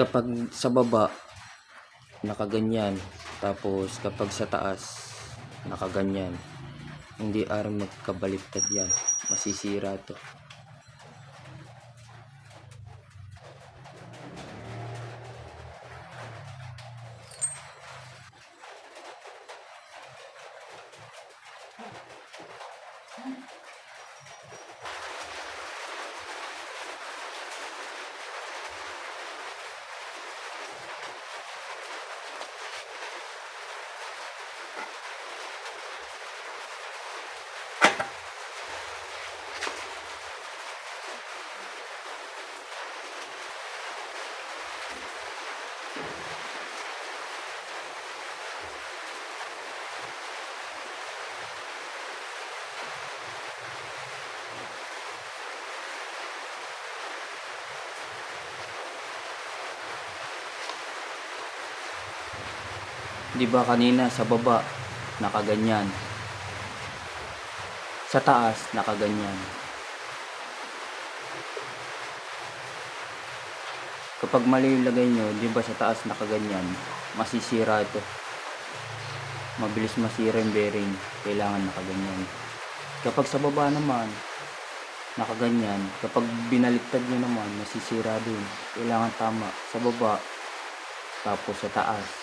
kapag sa baba nakaganyan. Tapos kapag sa taas nakaganyan. Hindi aram magkabaliktad yan. Masisira to di ba kanina sa baba nakaganyan? Sa taas nakaganyan. Kapag mali yung lagay nyo di ba sa taas nakaganyan? Masisira ito. Mabilis masira yung bearing. Kailangan nakaganyan. Kapag sa baba naman nakaganyan. Kapag binaliktad nyo naman masisira din. Kailangan tama. Sa baba tapos sa taas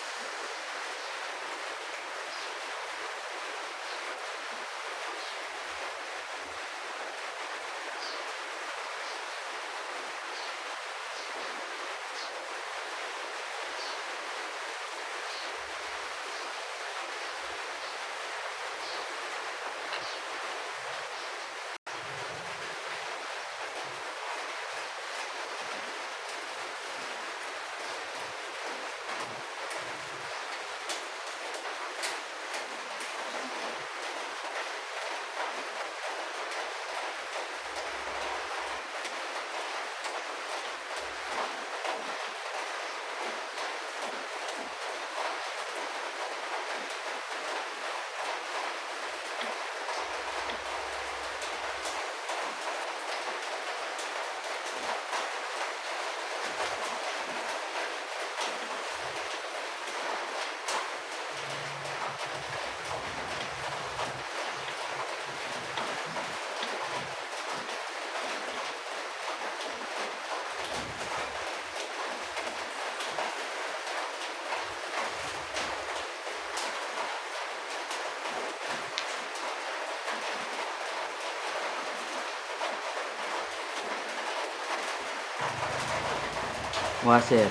washer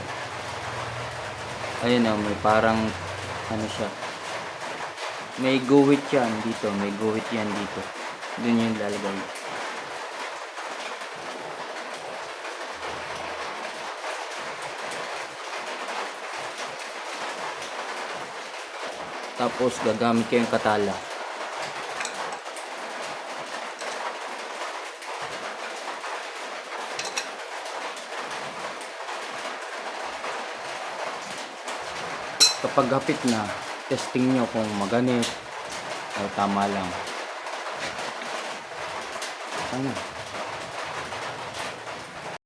ayun o may parang ano siya. May guhit yan dito may guhit yan dito. Dun yung lalagay. Tapos gagamit ko yung katala kapag hapit na testing nyo kung maganit o tama lang. Ano